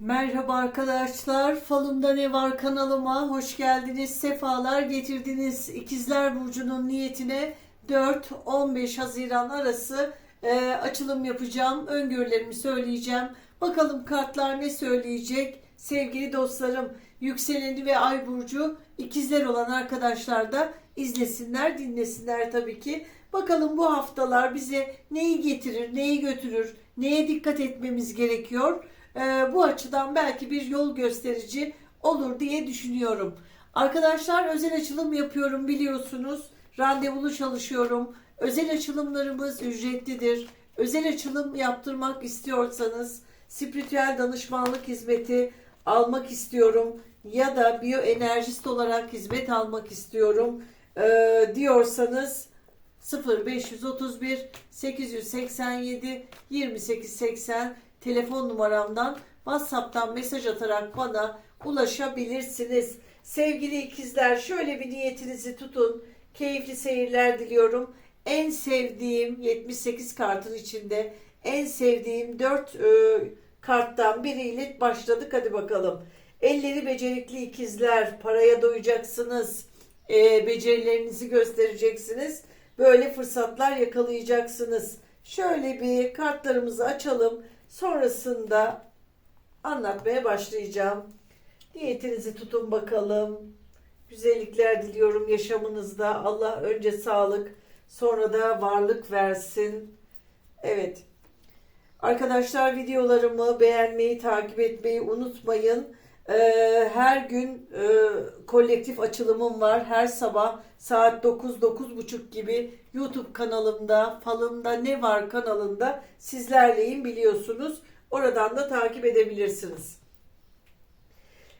Merhaba arkadaşlar. Falımda ne var kanalıma hoş geldiniz. Sefalar getirdiniz. İkizler Burcu'nun niyetine 4-15 Haziran arası e, açılım yapacağım. Öngörülerimi söyleyeceğim. Bakalım kartlar ne söyleyecek? Sevgili dostlarım, yükseleni ve ay burcu ikizler olan arkadaşlar da izlesinler, dinlesinler tabii ki. Bakalım bu haftalar bize neyi getirir, neyi götürür, neye dikkat etmemiz gerekiyor? Ee, bu açıdan belki bir yol gösterici olur diye düşünüyorum. Arkadaşlar özel açılım yapıyorum biliyorsunuz. Randevulu çalışıyorum. Özel açılımlarımız ücretlidir. Özel açılım yaptırmak istiyorsanız spiritüel danışmanlık hizmeti almak istiyorum ya da biyoenerjist olarak hizmet almak istiyorum ee, diyorsanız 0531 887 2880 telefon numaramdan WhatsApp'tan mesaj atarak bana ulaşabilirsiniz. Sevgili ikizler şöyle bir niyetinizi tutun. Keyifli seyirler diliyorum. En sevdiğim 78 kartın içinde en sevdiğim 4 karttan biriyle başladık. Hadi bakalım. Elleri becerikli ikizler. Paraya doyacaksınız. E, becerilerinizi göstereceksiniz. Böyle fırsatlar yakalayacaksınız. Şöyle bir kartlarımızı açalım. Sonrasında anlatmaya başlayacağım. Niyetinizi tutun bakalım. Güzellikler diliyorum yaşamınızda. Allah önce sağlık, sonra da varlık versin. Evet. Arkadaşlar videolarımı beğenmeyi, takip etmeyi unutmayın. Ee, her gün e, kolektif açılımım var. Her sabah saat 9-9.30 gibi YouTube kanalımda, falımda ne var kanalında sizlerleyim biliyorsunuz. Oradan da takip edebilirsiniz.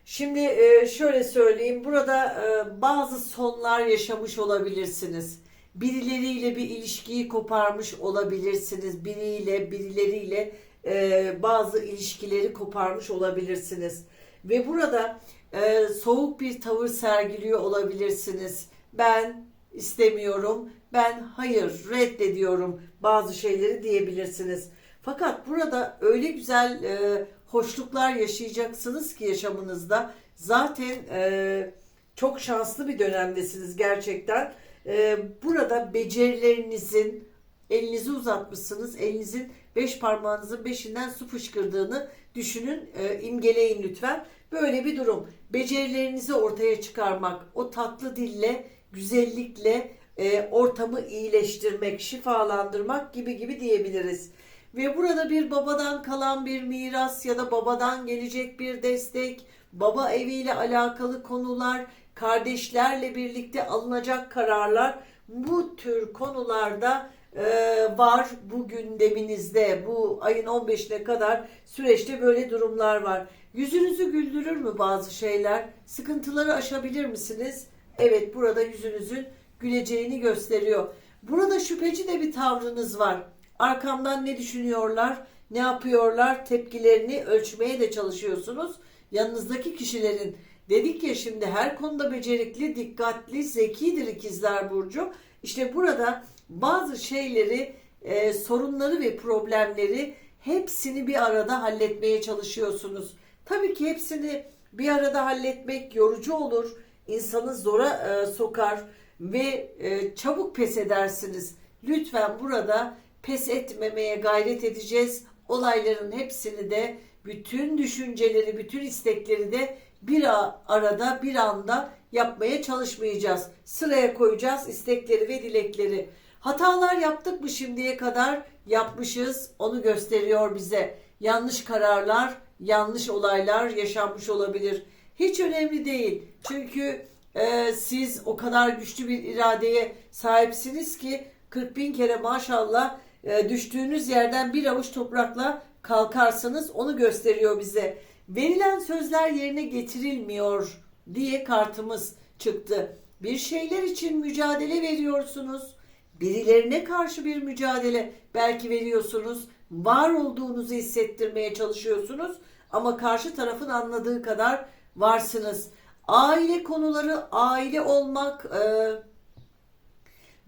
Şimdi e, şöyle söyleyeyim. Burada e, bazı sonlar yaşamış olabilirsiniz. Birileriyle bir ilişkiyi koparmış olabilirsiniz. Biriyle, birileriyle e, bazı ilişkileri koparmış olabilirsiniz. Ve burada e, soğuk bir tavır sergiliyor olabilirsiniz. Ben istemiyorum, ben hayır reddediyorum bazı şeyleri diyebilirsiniz. Fakat burada öyle güzel e, hoşluklar yaşayacaksınız ki yaşamınızda. Zaten e, çok şanslı bir dönemdesiniz gerçekten. E, burada becerilerinizin elinizi uzatmışsınız. Elinizin beş parmağınızın beşinden su fışkırdığını düşünün, e, imgeleyin lütfen. Böyle bir durum. Becerilerinizi ortaya çıkarmak, o tatlı dille, güzellikle e, ortamı iyileştirmek, şifalandırmak gibi gibi diyebiliriz. Ve burada bir babadan kalan bir miras ya da babadan gelecek bir destek, baba eviyle alakalı konular, kardeşlerle birlikte alınacak kararlar bu tür konularda e, var bu gündeminizde. Bu ayın 15'ine kadar süreçte böyle durumlar var. Yüzünüzü güldürür mü bazı şeyler? Sıkıntıları aşabilir misiniz? Evet burada yüzünüzün güleceğini gösteriyor. Burada şüpheci de bir tavrınız var. Arkamdan ne düşünüyorlar, ne yapıyorlar tepkilerini ölçmeye de çalışıyorsunuz. Yanınızdaki kişilerin dedik ya şimdi her konuda becerikli, dikkatli, zekidir ikizler burcu. İşte burada bazı şeyleri, e, sorunları ve problemleri hepsini bir arada halletmeye çalışıyorsunuz. Tabii ki hepsini bir arada halletmek yorucu olur, insanı zora e, sokar ve e, çabuk pes edersiniz. Lütfen burada pes etmemeye gayret edeceğiz. Olayların hepsini de bütün düşünceleri, bütün istekleri de bir arada, bir anda yapmaya çalışmayacağız. Sıraya koyacağız istekleri ve dilekleri. Hatalar yaptık mı şimdiye kadar? Yapmışız. Onu gösteriyor bize. Yanlış kararlar, yanlış olaylar yaşanmış olabilir. Hiç önemli değil. Çünkü e, siz o kadar güçlü bir iradeye sahipsiniz ki 40 bin kere maşallah e, düştüğünüz yerden bir avuç toprakla kalkarsınız. Onu gösteriyor bize. Verilen sözler yerine getirilmiyor diye kartımız çıktı. Bir şeyler için mücadele veriyorsunuz. Birilerine karşı bir mücadele belki veriyorsunuz. Var olduğunuzu hissettirmeye çalışıyorsunuz ama karşı tarafın anladığı kadar varsınız. Aile konuları, aile olmak, e,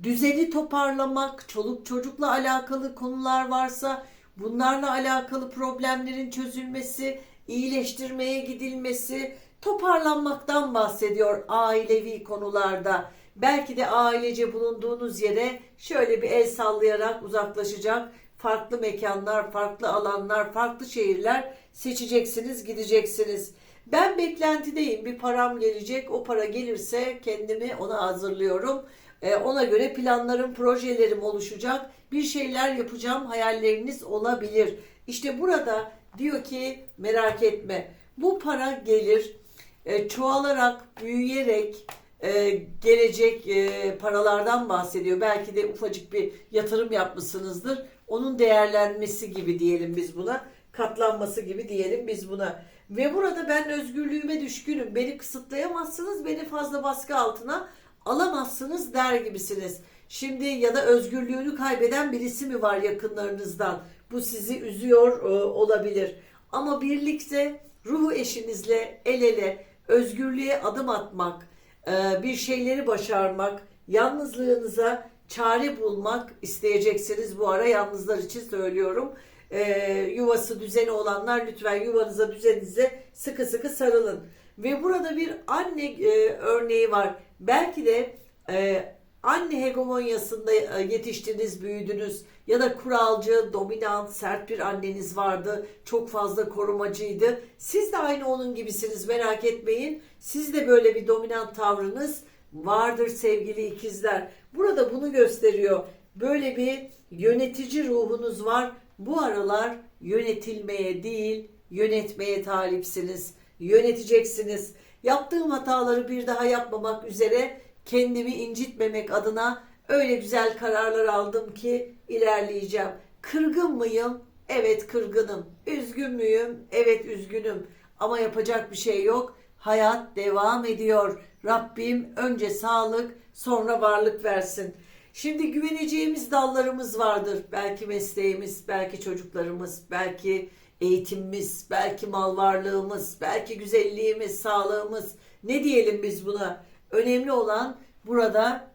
düzeni toparlamak, çoluk çocukla alakalı konular varsa Bunlarla alakalı problemlerin çözülmesi, iyileştirmeye gidilmesi, toparlanmaktan bahsediyor ailevi konularda. Belki de ailece bulunduğunuz yere şöyle bir el sallayarak uzaklaşacak farklı mekanlar, farklı alanlar, farklı şehirler seçeceksiniz, gideceksiniz. Ben beklentideyim. Bir param gelecek. O para gelirse kendimi ona hazırlıyorum. Ee, ona göre planlarım, projelerim oluşacak. Bir şeyler yapacağım. Hayalleriniz olabilir. İşte burada diyor ki merak etme. Bu para gelir. Ee, çoğalarak, büyüyerek, e, gelecek e, paralardan bahsediyor. Belki de ufacık bir yatırım yapmışsınızdır. Onun değerlenmesi gibi diyelim biz buna. Katlanması gibi diyelim biz buna. Ve burada ben özgürlüğüme düşkünüm. Beni kısıtlayamazsınız, beni fazla baskı altına alamazsınız der gibisiniz. Şimdi ya da özgürlüğünü kaybeden birisi mi var yakınlarınızdan? Bu sizi üzüyor e, olabilir. Ama birlikte ruhu eşinizle el ele özgürlüğe adım atmak, bir şeyleri başarmak, yalnızlığınıza çare bulmak isteyeceksiniz. Bu ara yalnızlar için söylüyorum. E, yuvası düzeni olanlar lütfen yuvanıza düzeninize sıkı sıkı sarılın. Ve burada bir anne e, örneği var. Belki de e, anne hegemonyasında e, yetiştiniz, büyüdünüz ya da kuralcı, dominant, sert bir anneniz vardı. Çok fazla korumacıydı. Siz de aynı onun gibisiniz merak etmeyin. Siz de böyle bir dominant tavrınız vardır sevgili ikizler. Burada bunu gösteriyor. Böyle bir yönetici ruhunuz var. Bu aralar yönetilmeye değil, yönetmeye talipsiniz. Yöneteceksiniz. Yaptığım hataları bir daha yapmamak üzere kendimi incitmemek adına öyle güzel kararlar aldım ki ilerleyeceğim. Kırgın mıyım? Evet kırgınım. Üzgün müyüm? Evet üzgünüm. Ama yapacak bir şey yok. Hayat devam ediyor. Rabbim önce sağlık, sonra varlık versin. Şimdi güveneceğimiz dallarımız vardır. Belki mesleğimiz, belki çocuklarımız, belki eğitimimiz, belki mal varlığımız, belki güzelliğimiz, sağlığımız. Ne diyelim biz buna? Önemli olan burada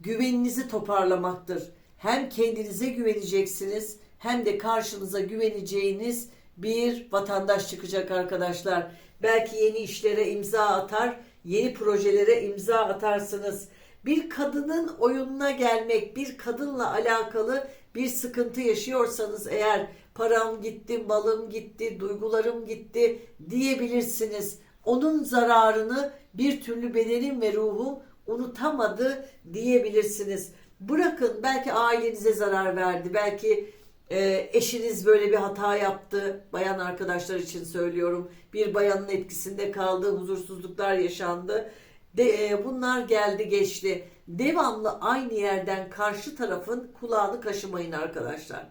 güveninizi toparlamaktır. Hem kendinize güveneceksiniz hem de karşınıza güveneceğiniz bir vatandaş çıkacak arkadaşlar. Belki yeni işlere imza atar, yeni projelere imza atarsınız. Bir kadının oyununa gelmek, bir kadınla alakalı bir sıkıntı yaşıyorsanız eğer param gitti, malım gitti, duygularım gitti diyebilirsiniz. Onun zararını bir türlü bedenim ve ruhum unutamadı diyebilirsiniz. Bırakın belki ailenize zarar verdi, belki e, eşiniz böyle bir hata yaptı. Bayan arkadaşlar için söylüyorum. Bir bayanın etkisinde kaldı, huzursuzluklar yaşandı. De, e, bunlar geldi geçti. Devamlı aynı yerden karşı tarafın kulağını kaşımayın arkadaşlar.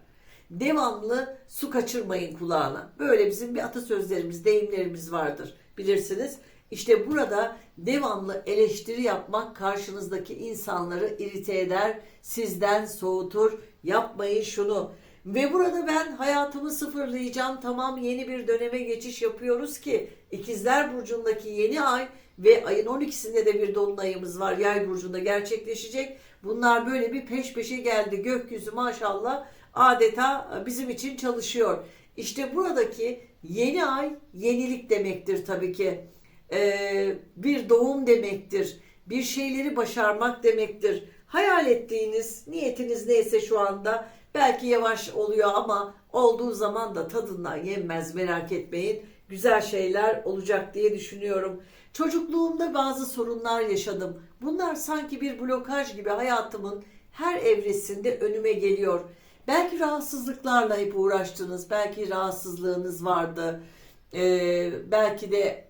Devamlı su kaçırmayın kulağına. Böyle bizim bir atasözlerimiz, deyimlerimiz vardır bilirsiniz. İşte burada devamlı eleştiri yapmak karşınızdaki insanları irite eder, sizden soğutur. Yapmayın şunu. Ve burada ben hayatımı sıfırlayacağım. Tamam yeni bir döneme geçiş yapıyoruz ki İkizler Burcu'ndaki yeni ay ve ayın 12'sinde de bir dolunayımız var. Yay Burcu'nda gerçekleşecek. Bunlar böyle bir peş peşe geldi. Gökyüzü maşallah adeta bizim için çalışıyor. İşte buradaki yeni ay yenilik demektir tabii ki. Ee, bir doğum demektir. Bir şeyleri başarmak demektir. Hayal ettiğiniz niyetiniz neyse şu anda belki yavaş oluyor ama olduğu zaman da tadından yenmez merak etmeyin. Güzel şeyler olacak diye düşünüyorum. Çocukluğumda bazı sorunlar yaşadım. Bunlar sanki bir blokaj gibi hayatımın her evresinde önüme geliyor. Belki rahatsızlıklarla hep uğraştınız. Belki rahatsızlığınız vardı. Ee, belki de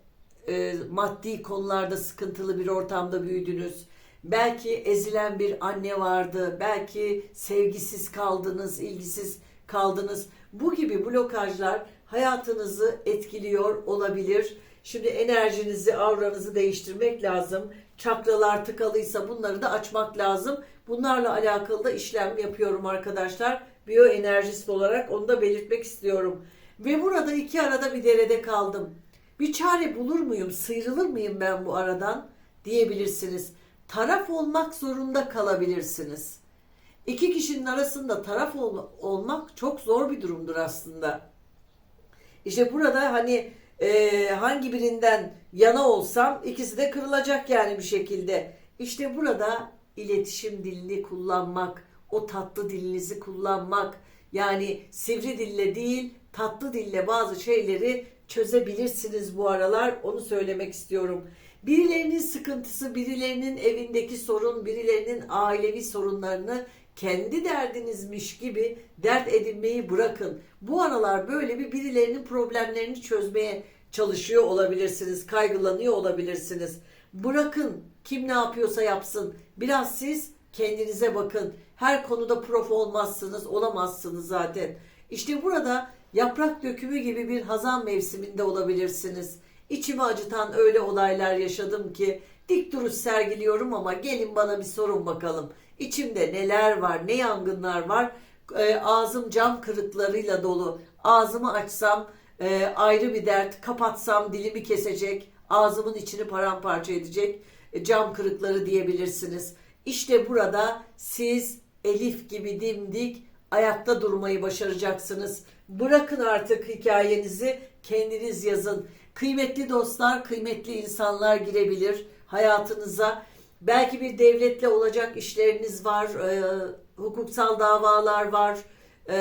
e, maddi konularda sıkıntılı bir ortamda büyüdünüz. Belki ezilen bir anne vardı. Belki sevgisiz kaldınız, ilgisiz kaldınız. Bu gibi blokajlar hayatınızı etkiliyor olabilir. Şimdi enerjinizi, avranızı değiştirmek lazım. Çakralar tıkalıysa bunları da açmak lazım. Bunlarla alakalı da işlem yapıyorum arkadaşlar. Biyoenerjist olarak onu da belirtmek istiyorum. Ve burada iki arada bir derede kaldım. Bir çare bulur muyum, sıyrılır mıyım ben bu aradan diyebilirsiniz. Taraf olmak zorunda kalabilirsiniz. İki kişinin arasında taraf ol- olmak çok zor bir durumdur aslında. İşte burada hani e, hangi birinden yana olsam ikisi de kırılacak yani bir şekilde. İşte burada iletişim dilini kullanmak, o tatlı dilinizi kullanmak, yani sivri dille değil tatlı dille bazı şeyleri çözebilirsiniz bu aralar. Onu söylemek istiyorum. Birilerinin sıkıntısı, birilerinin evindeki sorun, birilerinin ailevi sorunlarını kendi derdinizmiş gibi dert edinmeyi bırakın. Bu aralar böyle bir birilerinin problemlerini çözmeye çalışıyor olabilirsiniz, kaygılanıyor olabilirsiniz. Bırakın kim ne yapıyorsa yapsın. Biraz siz kendinize bakın. Her konuda prof olmazsınız, olamazsınız zaten. İşte burada yaprak dökümü gibi bir hazan mevsiminde olabilirsiniz. İçimi acıtan öyle olaylar yaşadım ki dik duruş sergiliyorum ama gelin bana bir sorun bakalım. İçimde neler var, ne yangınlar var. E, ağzım cam kırıklarıyla dolu. Ağzımı açsam e, ayrı bir dert, kapatsam dilimi kesecek, ağzımın içini paramparça edecek e, cam kırıkları diyebilirsiniz. İşte burada siz Elif gibi dimdik ayakta durmayı başaracaksınız. Bırakın artık hikayenizi kendiniz yazın. Kıymetli dostlar, kıymetli insanlar girebilir hayatınıza. Belki bir devletle olacak işleriniz var, e, hukuksal davalar var, e,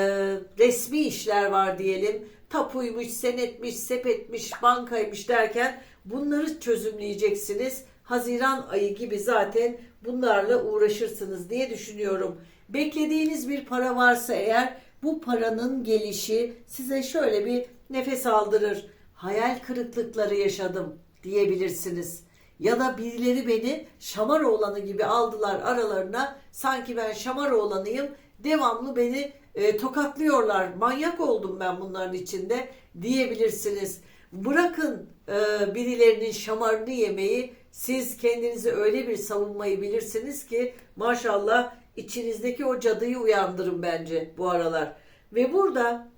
resmi işler var diyelim. Tapuymuş, senetmiş, sepetmiş, bankaymış derken bunları çözümleyeceksiniz. Haziran ayı gibi zaten bunlarla uğraşırsınız diye düşünüyorum. Beklediğiniz bir para varsa eğer bu paranın gelişi size şöyle bir nefes aldırır. Hayal kırıklıkları yaşadım diyebilirsiniz. Ya da birileri beni Şamaroğlanı gibi aldılar aralarına. Sanki ben Şamaroğlanıyım. Devamlı beni e, tokatlıyorlar. Manyak oldum ben bunların içinde diyebilirsiniz. Bırakın e, birilerinin şamarını yemeyi. Siz kendinizi öyle bir savunmayı bilirsiniz ki maşallah içinizdeki o cadıyı uyandırın bence bu aralar. Ve burada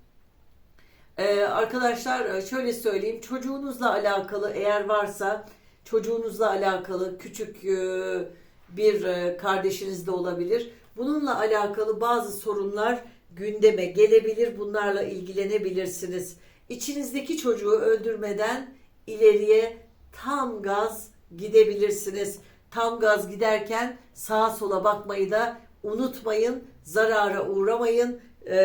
ee, arkadaşlar e, şöyle söyleyeyim çocuğunuzla alakalı eğer varsa çocuğunuzla alakalı küçük e, bir e, kardeşiniz de olabilir. Bununla alakalı bazı sorunlar gündeme gelebilir. Bunlarla ilgilenebilirsiniz. İçinizdeki çocuğu öldürmeden ileriye tam gaz gidebilirsiniz. Tam gaz giderken sağa sola bakmayı da unutmayın. Zarara uğramayın. Ee,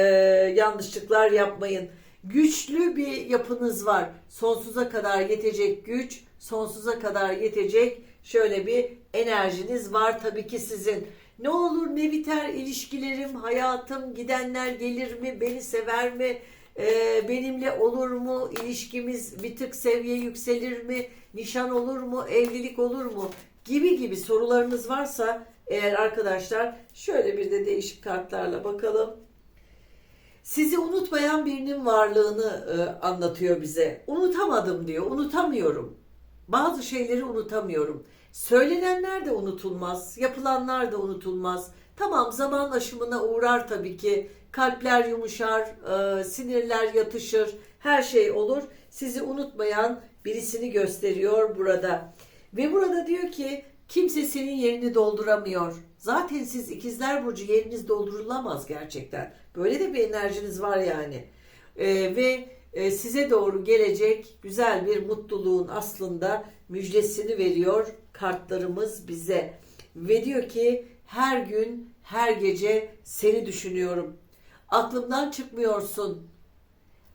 yanlışlıklar yapmayın. Güçlü bir yapınız var. Sonsuza kadar yetecek güç, sonsuza kadar yetecek şöyle bir enerjiniz var tabii ki sizin. Ne olur ne biter ilişkilerim, hayatım, gidenler gelir mi, beni sever mi, Ee, benimle olur mu, ilişkimiz bir tık seviye yükselir mi, nişan olur mu, evlilik olur mu gibi gibi sorularınız varsa eğer arkadaşlar şöyle bir de değişik kartlarla bakalım. Sizi unutmayan birinin varlığını e, anlatıyor bize. Unutamadım diyor, unutamıyorum. Bazı şeyleri unutamıyorum. Söylenenler de unutulmaz, yapılanlar da unutulmaz. Tamam zaman aşımına uğrar tabii ki. Kalpler yumuşar, e, sinirler yatışır, her şey olur. Sizi unutmayan birisini gösteriyor burada. Ve burada diyor ki kimse senin yerini dolduramıyor. Zaten siz ikizler burcu yeriniz doldurulamaz gerçekten. Böyle de bir enerjiniz var yani. Ee, ve e, size doğru gelecek güzel bir mutluluğun aslında müjdesini veriyor kartlarımız bize. Ve diyor ki her gün her gece seni düşünüyorum. Aklımdan çıkmıyorsun.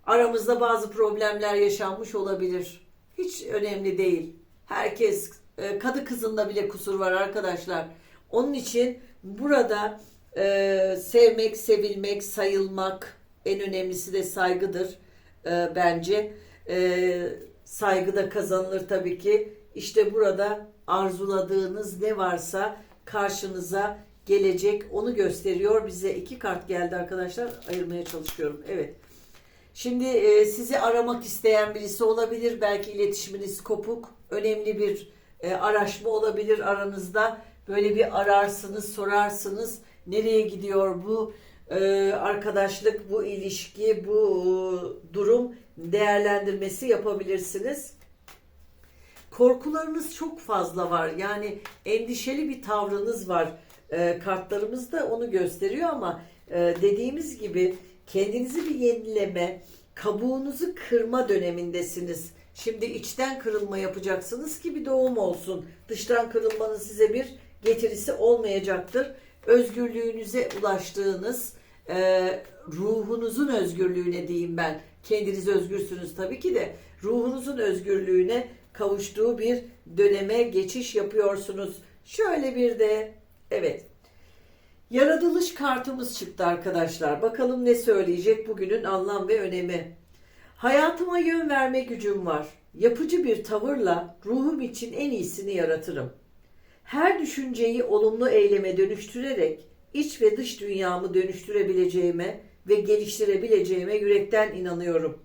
Aramızda bazı problemler yaşanmış olabilir. Hiç önemli değil. Herkes e, kadı kızında bile kusur var arkadaşlar. Onun için burada e, sevmek, sevilmek, sayılmak en önemlisi de saygıdır e, bence. E, saygı da kazanılır tabii ki. İşte burada arzuladığınız ne varsa karşınıza gelecek onu gösteriyor. Bize iki kart geldi arkadaşlar. Ayırmaya çalışıyorum. Evet. Şimdi e, sizi aramak isteyen birisi olabilir. Belki iletişiminiz kopuk. Önemli bir e, araşma olabilir aranızda. Böyle bir ararsınız, sorarsınız. Nereye gidiyor bu e, arkadaşlık, bu ilişki, bu e, durum değerlendirmesi yapabilirsiniz. Korkularınız çok fazla var. Yani endişeli bir tavrınız var. e, kartlarımız da onu gösteriyor ama e, dediğimiz gibi kendinizi bir yenileme, kabuğunuzu kırma dönemindesiniz. Şimdi içten kırılma yapacaksınız ki bir doğum olsun. Dıştan kırılmanın size bir getirisi olmayacaktır. Özgürlüğünüze ulaştığınız, e, ruhunuzun özgürlüğüne diyeyim ben. Kendiniz özgürsünüz tabii ki de ruhunuzun özgürlüğüne kavuştuğu bir döneme geçiş yapıyorsunuz. Şöyle bir de evet Yaratılış kartımız çıktı arkadaşlar. Bakalım ne söyleyecek bugünün anlam ve önemi. Hayatıma yön verme gücüm var. Yapıcı bir tavırla ruhum için en iyisini yaratırım. Her düşünceyi olumlu eyleme dönüştürerek iç ve dış dünyamı dönüştürebileceğime ve geliştirebileceğime yürekten inanıyorum.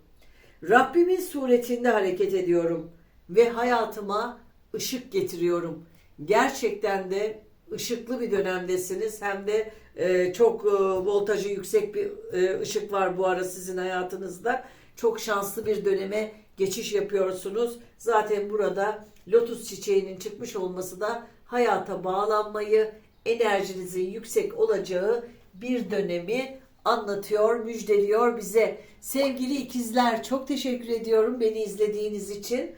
Rabbimin suretinde hareket ediyorum ve hayatıma ışık getiriyorum. Gerçekten de ışıklı bir dönemdesiniz. Hem de e, çok e, voltajı yüksek bir e, ışık var bu ara sizin hayatınızda. Çok şanslı bir döneme geçiş yapıyorsunuz. Zaten burada lotus çiçeğinin çıkmış olması da hayata bağlanmayı, enerjinizin yüksek olacağı bir dönemi anlatıyor, müjdeliyor bize. Sevgili ikizler çok teşekkür ediyorum beni izlediğiniz için.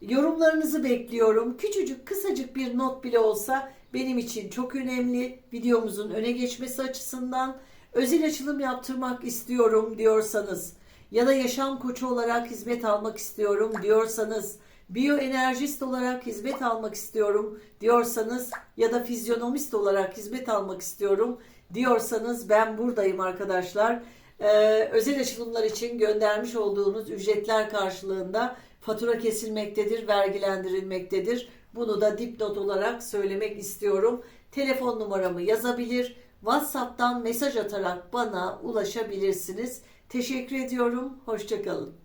Yorumlarınızı bekliyorum. Küçücük, kısacık bir not bile olsa benim için çok önemli. Videomuzun öne geçmesi açısından özel açılım yaptırmak istiyorum diyorsanız ya da yaşam koçu olarak hizmet almak istiyorum diyorsanız, biyoenerjist olarak hizmet almak istiyorum diyorsanız ya da fizyonomist olarak hizmet almak istiyorum diyorsanız ben buradayım arkadaşlar. Ee, özel açılımlar için göndermiş olduğunuz ücretler karşılığında fatura kesilmektedir, vergilendirilmektedir. Bunu da dipnot olarak söylemek istiyorum. Telefon numaramı yazabilir, WhatsApp'tan mesaj atarak bana ulaşabilirsiniz. Teşekkür ediyorum. Hoşçakalın.